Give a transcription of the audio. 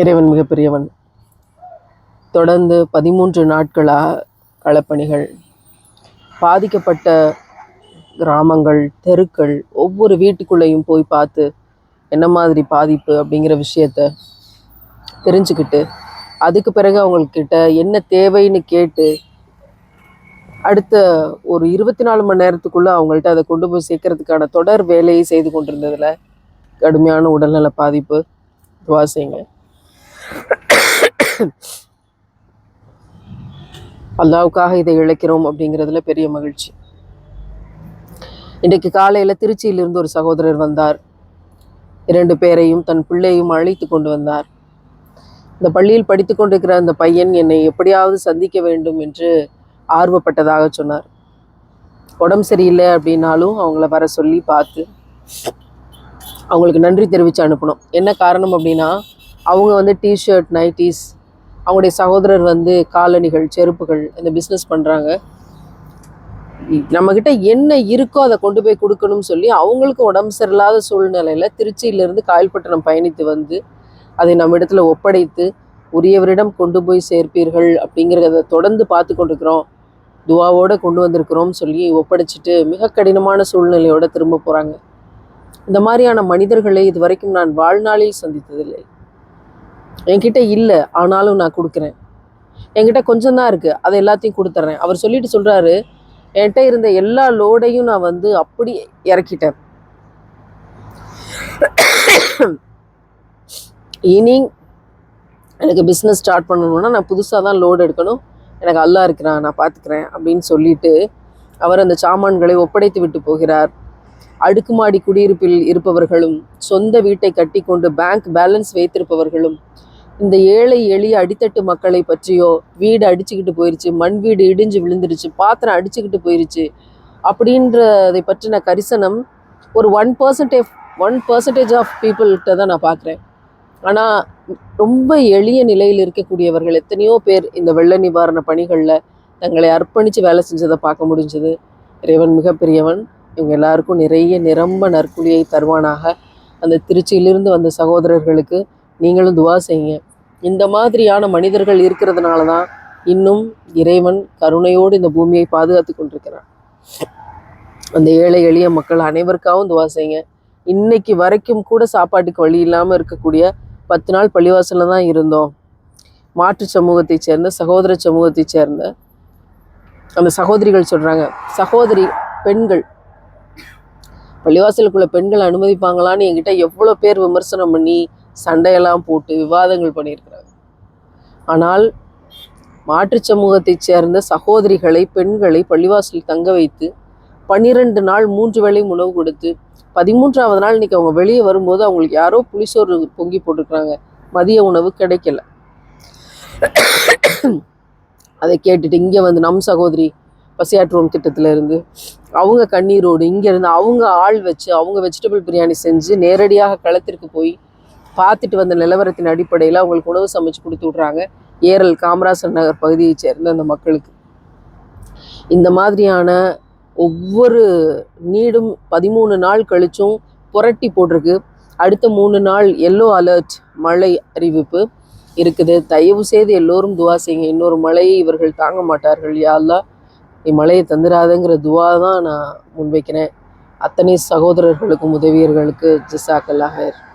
இறைவன் மிகப்பெரியவன். தொடர்ந்து பதிமூன்று நாட்களாக களப்பணிகள். பாதிக்கப்பட்ட கிராமங்கள் தெருக்கள் ஒவ்வொரு வீட்டுக்குள்ளேயும் போய் பார்த்து என்ன மாதிரி பாதிப்பு அப்படிங்கிற விஷயத்த தெரிஞ்சுக்கிட்டு அதுக்கு பிறகு அவங்கக்கிட்ட என்ன தேவைன்னு கேட்டு அடுத்த ஒரு இருபத்தி நாலு மணி நேரத்துக்குள்ளே அவங்கள்ட்ட அதை கொண்டு போய் சேர்க்கறதுக்கான தொடர் வேலையை செய்து கொண்டிருந்ததில் கடுமையான உடல்நல பாதிப்பு துவாசிங்க. அல்லாவுக்காக இதை இழைக்கிறோம் அப்படிங்கிறதுல பெரிய மகிழ்ச்சி. இன்றைக்கு காலையில் திருச்சியிலிருந்து ஒரு சகோதரர் வந்தார். இரண்டு பேரையும் தன் பிள்ளையும் அழைத்து கொண்டு வந்தார். இந்த பள்ளியில் படித்து கொண்டிருக்கிற அந்த பையன் என்னை எப்படியாவது சந்திக்க வேண்டும் என்று ஆர்வப்பட்டதாக சொன்னார். உடம்பு சரியில்லை அப்படின்னாலும் அவங்கள வர சொல்லி பார்த்து அவங்களுக்கு நன்றி தெரிவித்து அனுப்பணும். என்ன காரணம் அப்படின்னா அவங்க வந்து டிஷர்ட் நைட்டிஸ் அவங்களுடைய சகோதரர் வந்து காலணிகள் செருப்புகள் இந்த பிஸ்னஸ் பண்ணுறாங்க நம்மக்கிட்ட என்ன இருக்கோ அதை கொண்டு போய் கொடுக்கணும்னு சொல்லி அவங்களுக்கும் உடம்பு சரியில்லாத சூழ்நிலையில் திருச்சியிலேருந்து காயல்பட்டினம் பயணித்து வந்து அதை நம்ம இடத்துல ஒப்படைத்து உரியவரிடம் கொண்டு போய் சேர்ப்பீர்கள் அப்படிங்கிறத தொடர்ந்து பார்த்து கொண்டிருக்கிறோம். துவாவோடு கொண்டு வந்திருக்கிறோம் சொல்லி ஒப்படைச்சிட்டு மிக கடினமான சூழ்நிலையோடு திரும்ப போகிறாங்க இந்த மாதிரியான மனிதர்களை இது வரைக்கும் நான் வாழ்நாளில் சந்தித்ததில்லை. என்கிட்ட இல்லை ஆனாலும் நான் கொடுக்குறேன். என்கிட்ட கொஞ்சம் தான் இருக்குது அதை எல்லாத்தையும் கொடுத்துட்றேன் அவர் சொல்லிட்டு சொல்கிறாரு என்கிட்ட இருந்த எல்லா லோடையும் நான் வந்து அப்படி இறக்கிட்டேன். இனி எனக்கு பிஸ்னஸ் ஸ்டார்ட் பண்ணணும்னா நான் புதுசாக தான் லோடு எடுக்கணும். எனக்கு அல்லா இருக்கிறான் நான் பார்த்துக்கிறேன் அப்படின்னு சொல்லிட்டு அவர் அந்த சாமான்களை ஒப்படைத்து விட்டு போகிறார். அடுக்குமாடி குடியிருப்பில் இருப்பவர்களும் சொந்த வீட்டை கட்டிக்கொண்டு பேங்க் பேலன்ஸ் வைத்திருப்பவர்களும் இந்த ஏழை எளிய அடித்தட்டு மக்களை பற்றியோ வீடு அடிச்சுக்கிட்டு போயிருச்சு மண் வீடு இடிஞ்சு விழுந்துருச்சு பாத்திரம் அடிச்சுக்கிட்டு போயிருச்சு அப்படின்றதை பற்றின கரிசனம் ஒரு one percentage one percentage of பீப்புள்கிட்ட தான் நான் பார்க்குறேன். ஆனால் ரொம்ப எளிய நிலையில் இருக்கக்கூடியவர்கள் எத்தனையோ பேர் இந்த வெள்ள நிவாரண பணிகளில் தங்களை அர்ப்பணித்து வேலை செஞ்சதை பார்க்க முடிஞ்சது. இறைவன் மிகப்பெரியவன். இவங்க எல்லாருக்கும் நிறைய நிரம்ப நற்குழியை தருவானாக. அந்த திருச்சியிலிருந்து வந்த சகோதரர்களுக்கு நீங்களும் துவா செய்யுங்க. இந்த மாதிரியான மனிதர்கள் இருக்கிறதுனால தான் இன்னும் இறைவன் கருணையோடு இந்த பூமியை பாதுகாத்து கொண்டிருக்கிறான். அந்த ஏழை எளிய மக்கள் அனைவருக்காகவும் துவா செய்யுங்க. இன்னைக்கு வரைக்கும் கூட சாப்பாட்டுக்கு வழி இல்லாமல் இருக்கக்கூடிய பத்து நாள் பள்ளிவாசலில் தான் இருந்தோம். மாற்று சமூகத்தை சேர்ந்த சகோதர சமூகத்தை சேர்ந்த அந்த சகோதரிகள் சொல்கிறாங்க சகோதரி பெண்கள் பள்ளிவாசலுக்குள்ள பெண்கள் அனுமதிப்பாங்களான்னு என்கிட்ட எவ்வளோ பேர் விமர்சனம் பண்ணி சண்டையெல்லாம் போட்டு விவாதங்கள் பண்ணியிருக்கிறாங்க. ஆனால் மாற்றுச் சமூகத்தைச் சேர்ந்த சகோதரிகளை பெண்களை பள்ளிவாசலில் தங்க வைத்து பன்னிரெண்டு நாள் மூன்று வேளை உணவு கொடுத்து பதிமூன்றாவது நாள் இன்னைக்கு அவங்க வெளியே வரும்போது அவங்களுக்கு யாரோ புளிசோறு பொங்கி போட்டிருக்கிறாங்க. மதிய உணவு கிடைக்கல. அதை கேட்டுட்டு இங்கே வந்து நம் சகோதரி பசியாற்றுவோம் திட்டத்திலேருந்து அவங்க கண்ணீரோடு இங்கேருந்து அவங்க ஆள் வச்சு அவங்க வெஜிடபிள் பிரியாணி செஞ்சு நேரடியாக களத்திற்கு போய் பார்த்துட்டு வந்த நிலவரத்தின் அடிப்படையில் அவங்களுக்கு உணவு சமைச்சு கொடுத்து விட்றாங்க. ஏரல் காமராசர் நகர் பகுதியைச் சேர்ந்த அந்த மக்களுக்கு. இந்த மாதிரியான ஒவ்வொரு நீடும் பதிமூணு நாள் கழிச்சும் புரட்டி போட்டிருக்கு. அடுத்த மூணு நாள் எல்லோ அலர்ட் மழை அறிவிப்பு இருக்குது. தயவு செய்து எல்லோரும் துவா செய்யுங்க. இன்னொரு மழையை இவர்கள் தாங்க மாட்டார்கள். யாழ்லா மழையை தந்துடாதுங்கிற துவா தான் நான் முன்வைக்கிறேன். அத்தனை சகோதரர்களுக்கும் உதவியர்களுக்கு ஜிசாக்கல்லாக